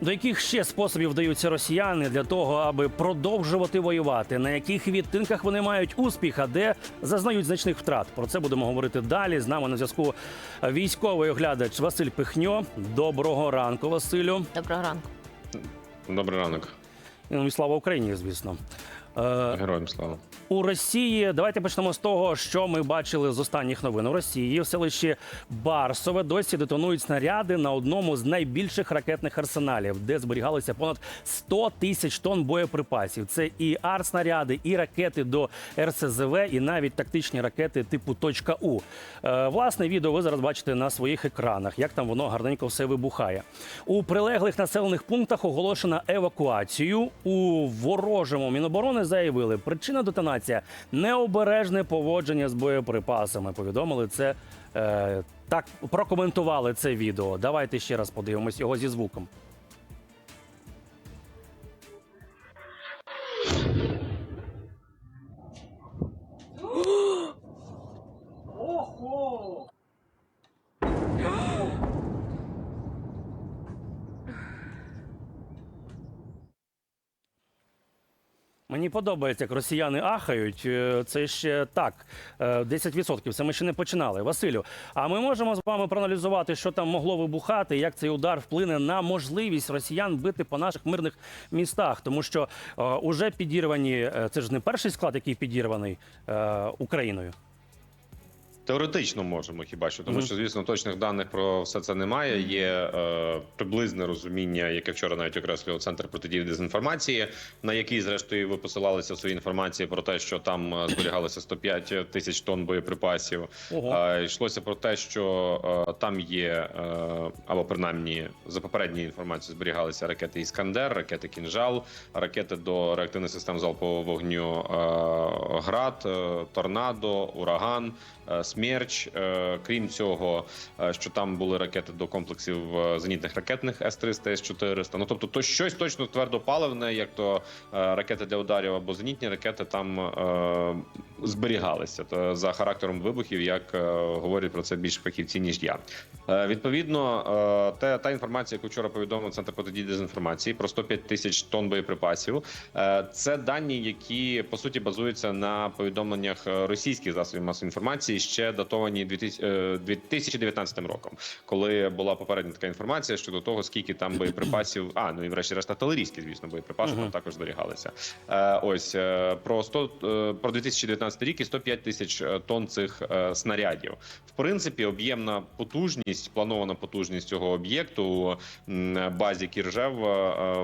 До яких ще способів вдаються росіяни для того, аби продовжувати воювати? На яких відтинках вони мають успіх, а де зазнають значних втрат? Про це будемо говорити далі. З нами на зв'язку військовий оглядач Василь Пихньо. Доброго ранку, Василю. Доброго ранку. Добрий ранок, Ну і слава Україні, звісно. Е, героям слава. У Росії давайте почнемо з того, що ми бачили з останніх новин. У Росії в селищі Барсове досі детонують снаряди на одному з найбільших ракетних арсеналів, де зберігалося понад 100 тисяч тонн боєприпасів. Це і артснаряди, і ракети до РСЗВ, і навіть тактичні ракети типу «Точка У». Е, власне відео ви зараз бачите на своїх екранах, як там воно гарненько все вибухає. У прилеглих населених пунктах оголошена евакуацію. У ворожому міноборони заявили, причина детонація необережне поводження з боєприпасами. Повідомили це е, так, прокоментували це відео. Давайте ще раз подивимось його зі звуком. Мені подобається, як росіяни ахають. Е, Це ще так, е, 10%. Це ми ще не починали. Василю, а ми можемо з вами проаналізувати, що там могло вибухати, як цей удар вплине на можливість росіян бити по наших мирних містах, тому що е, уже підірвані, е, це ж не перший склад, який підірваний е, Україною. Теоретично можемо хіба що, тому Мгм. що звісно точних даних про все це немає. Є е, приблизне розуміння, яке вчора навіть окреслював центр протидії дезінформації, на який зрештою ви посилалися в своїй інформації про те, що там е, зберігалося 105 тисяч тонн боєприпасів. Ого. Е, йшлося про те, що е, там є е, або принаймні за попередньою інформацією зберігалися ракети Іскандер, ракети Кінжал, ракети до реактивних систем залпового вогню е, Град, е, Торнадо, Ураган. е, Смерч, Е, крім цього, е, що там були ракети до комплексів е, зенітних ракетних С-300, С-400. Ну тобто, то щось точно твердопаливне, як то ракети для ударів або зенітні ракети, там зберігалися То за характером вибухів, як говорять про це більш фахівці ніж я. Відповідно, те та інформація, яку вчора повідомив центр протидії дезінформації про 105 тисяч тонн боєприпасів. Це дані, які по суті базуються на повідомленнях російських засобів масової інформації, ще датовані 2000, е, 2019 роком, коли була попередня така інформація щодо того, скільки там боєприпасів. А ну і врешті-решт артилерійські, звісно, боєприпаси Мгм. там також зберігалися. Е, Ось е, про 100, е, про 2019 рік і 105 тисяч тонн цих снарядів. В принципі, об'ємна потужність, планована потужність цього об'єкту у базі Кіржев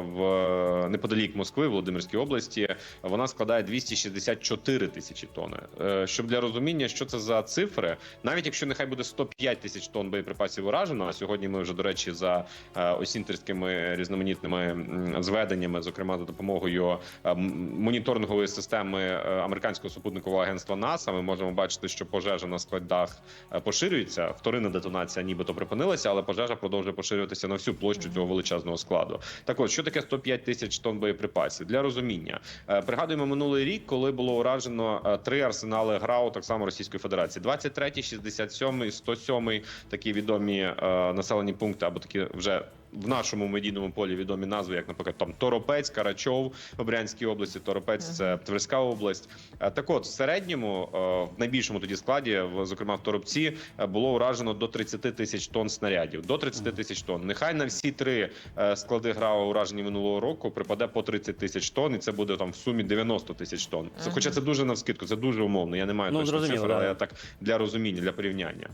в неподалік Москви, Володимирській області, вона складає 264 тисячі тонни. Е, Щоб для розуміння, що це за цифри, навіть якщо нехай буде 105 тисяч тонн боєприпасів уражено, а сьогодні ми вже до речі за е, осінтерськими різноманітними зведеннями, зокрема за допомогою е, моніторингової системи е, американського супутникового агентства НАСА, ми можемо бачити, що пожежа на складах поширюється. Вторинна детонація, нібито припинилася, але пожежа продовжує поширюватися на всю площу цього величезного складу. Так от, що таке 105 тисяч тонн боєприпасів для розуміння? Пригадуємо минулий рік, коли було уражено три арсенали ГРАУ, так само Російської Федерації: 23, 67, 107, такі відомі е, населені пункти, або такі вже. В нашому медійному полі відомі назви, як, наприклад, там Торопець, Карачов в Брянській області. Торопець це Тверська область. Е, Так, от в середньому, е, в найбільшому тоді складі, зокрема в Торопці, е, було уражено до 30 тисяч тонн снарядів. До 30 тисяч тонн. Нехай на всі три склади ГРАУ уражені минулого року припаде по 30 тисяч тонн, і це буде там в сумі 90 тисяч тонн. Це, хоча це дуже навскидку, це дуже умовно. Я не маю Ну, точно цифр, але я так для розуміння, для порівняння.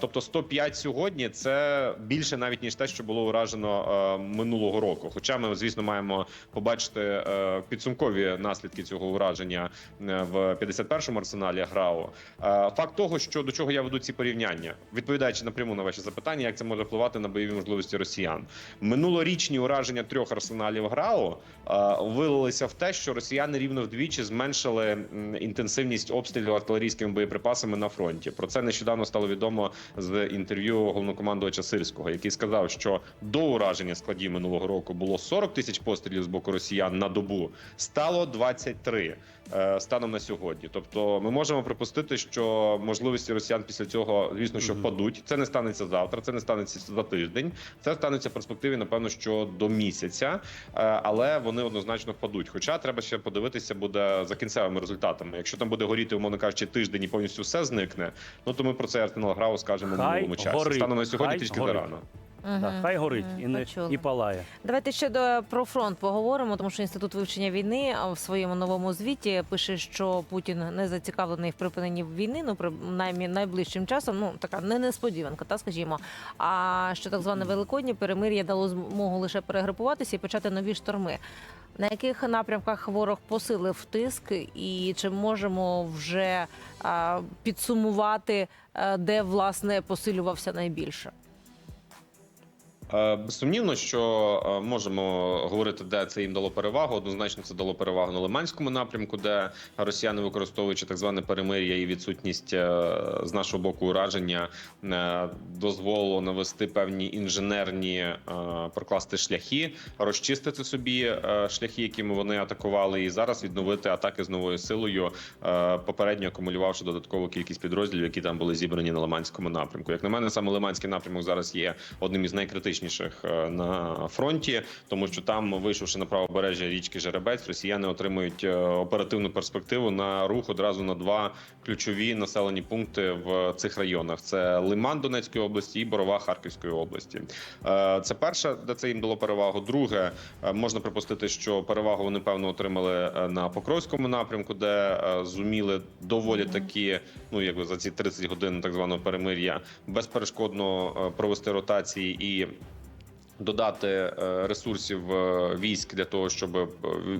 Тобто 105 сьогодні це більше навіть ніж те, що було уражено е, минулого року. Хоча ми, звісно, маємо побачити е, підсумкові наслідки цього ураження е, в 51-му арсеналі ГРАУ. Е, факт того, що до чого я веду ці порівняння, відповідаючи напряму на ваші запитання, як це може впливати на бойові можливості росіян. Минулорічні ураження трьох арсеналів ГРАУ е, вилилися в те, що росіяни рівно вдвічі зменшили інтенсивність обстрілів артилерійськими боєприпасами на фронті. Про це нещодавно стало відомо з інтерв'ю головнокомандувача Сирського, який сказав, що до ураження складів минулого року було 40 тисяч пострілів з боку росіян на добу, стало 23 е, станом на сьогодні. Тобто, ми можемо припустити, що можливості росіян після цього, звісно, що впадуть. Це не станеться завтра, це не станеться за тиждень. Це станеться в перспективі, напевно, що до місяця, Е, але вони однозначно впадуть. Хоча треба ще подивитися буде за кінцевими результатами. Якщо там буде горіти, умовно кажучи, тиждень і повністю все зникне. Ну то ми про це Арсенал Грау скажемо в минулому часі. горить, Станом на сьогодні трішки горить. Да, хай горить і не почула. і палає. Давайте ще до про фронт поговоримо, тому що інститут вивчення війни в своєму новому звіті пише, що Путін не зацікавлений в припиненні війни, ну принаймні найближчим часом. Ну така не несподіванка, та скажімо. А що так зване великоднє перемир'я дало змогу лише перегрупуватися і почати нові шторми. На яких напрямках ворог посилив тиск, і чи можемо вже а, підсумувати, а, де власне посилювався найбільше? Е, Безсумнівно, що е, можемо говорити, де це їм дало перевагу. Однозначно, це дало перевагу на Лиманському напрямку, де росіяни, використовуючи так зване перемир'я і відсутність е, з нашого боку ураження, дозволило навести певні інженерні прокласти шляхи, розчистити собі шляхи, якими вони атакували, і зараз відновити атаки з новою силою, попередньо акумулювавши додаткову кількість підрозділів, які там були зібрані на Лиманському напрямку. Як на мене, саме Лиманський напрямок зараз є одним із найкритичніших е, на фронті, тому що там, вийшовши на правобережжя річки Жеребець, росіяни отримують е, оперативну перспективу на рух одразу на два ключові населені пункти в цих районах: це Лиман Донецької області і Борова Харківської області. Е, Це перше, де це їм дало перевагу. Друге, можна припустити, що перевагу вони певно отримали на Покровському напрямку, де зуміли доволі таки, ну якби за ці 30 годин так званого перемир'я безперешкодно провести ротації і. Додати е, ресурсів е, військ для того, щоб е,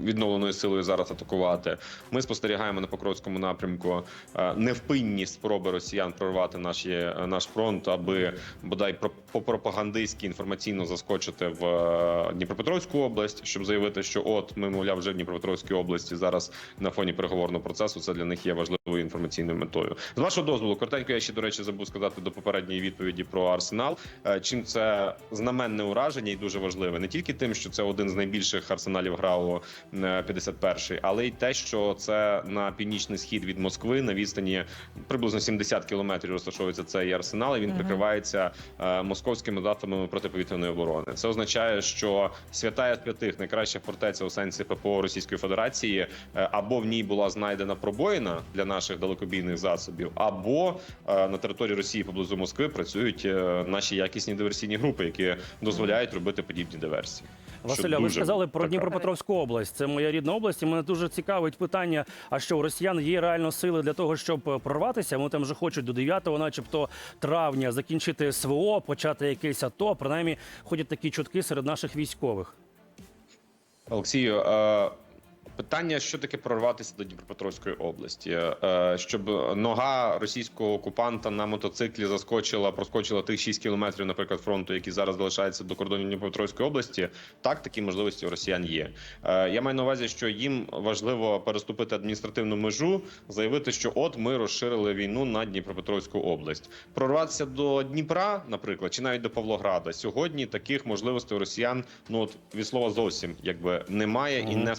відновленою силою зараз атакувати. Ми спостерігаємо на Покровському напрямку невпинні спроби росіян прорвати наші наш фронт, аби бодай по пропагандистськи інформаційно заскочити в Дніпропетровську область, щоб заявити, що от ми мовляв вже в Дніпропетровській області зараз на фоні переговорного процесу. Це для них є важливою інформаційною метою. З вашого дозволу, коротенько, я ще до речі забув сказати до попередньої відповіді про арсенал. Чим це знаменне ураження і дуже важливе, не тільки тим, що це один з найбільших арсеналів ГРАУ е, 51-й, але й те, що це на північний схід від Москви на відстані приблизно 70 кілометрів розташовується цей арсенал. і Він прикривається е, московськими засобами протиповітряної оборони. Це означає, що святая святих найкраща фортеця у сенсі ППО Російської Федерації е, або в ній була знайдена пробоїна для наших далекобійних засобів, або е, на території Росії поблизу Москви працюють е, наші якісні диверсійні групи, які дозволяють робити подібні диверсії. Василя, ви сказали про така- Дніпропетровську область. Це моя рідна область. І мене дуже цікавить питання: а що у росіян є реально сили для того, щоб е, прорватися? Вони там вже хочуть до 9-го, начебто травня, закінчити СВО, почати якесь АТО. Принаймні ходять такі чутки серед наших військових. Олексію, питання, що таке прорватися до Дніпропетровської області, Е, щоб нога російського окупанта на мотоциклі заскочила, проскочила тих 6 кілометрів, наприклад, фронту, які зараз залишаються до кордонів Дніпропетровської області. Так, такі можливості у росіян є. Е, Я маю на увазі, що їм важливо переступити адміністративну межу, заявити, що от ми розширили війну на Дніпропетровську область. Прорватися до Дніпра, наприклад, чи навіть до Павлограда. Сьогодні таких можливостей у росіян ну от від слова зовсім якби немає і не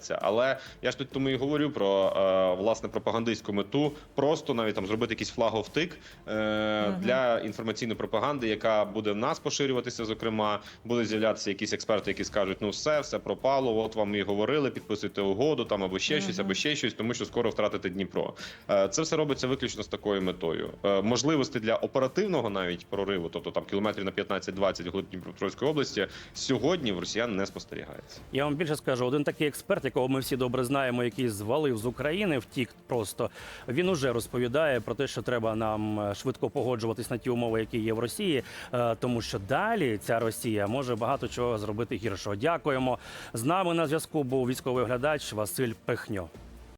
спостерігається. Але я ж тут тому і говорю про е, власне пропагандистську мету, просто навіть там зробити якийсь флаговтик е, для інформаційної пропаганди, яка буде в нас поширюватися. Зокрема, будуть з'являтися якісь експерти, які скажуть: ну все, все пропало. От вам і говорили, підписуйте угоду там або ще щось, або ще щось, тому що скоро втратите Дніпро. Е, Це все робиться виключно з такою метою. Е, Можливості для оперативного навіть прориву, тобто там кілометрів на 15-20 глиб Дніпропетровської області, сьогодні в росіян не спостерігається. Я вам більше скажу, один такий експерт, якого ми всі добре знаємо, який звалив з України, втік просто. Він уже розповідає про те, що треба нам е, швидко погоджуватись на ті умови, які є в Росії, е, тому що далі ця Росія може багато чого зробити гіршого. Дякуємо. З нами на зв'язку був військовий оглядач Василь Пехньо.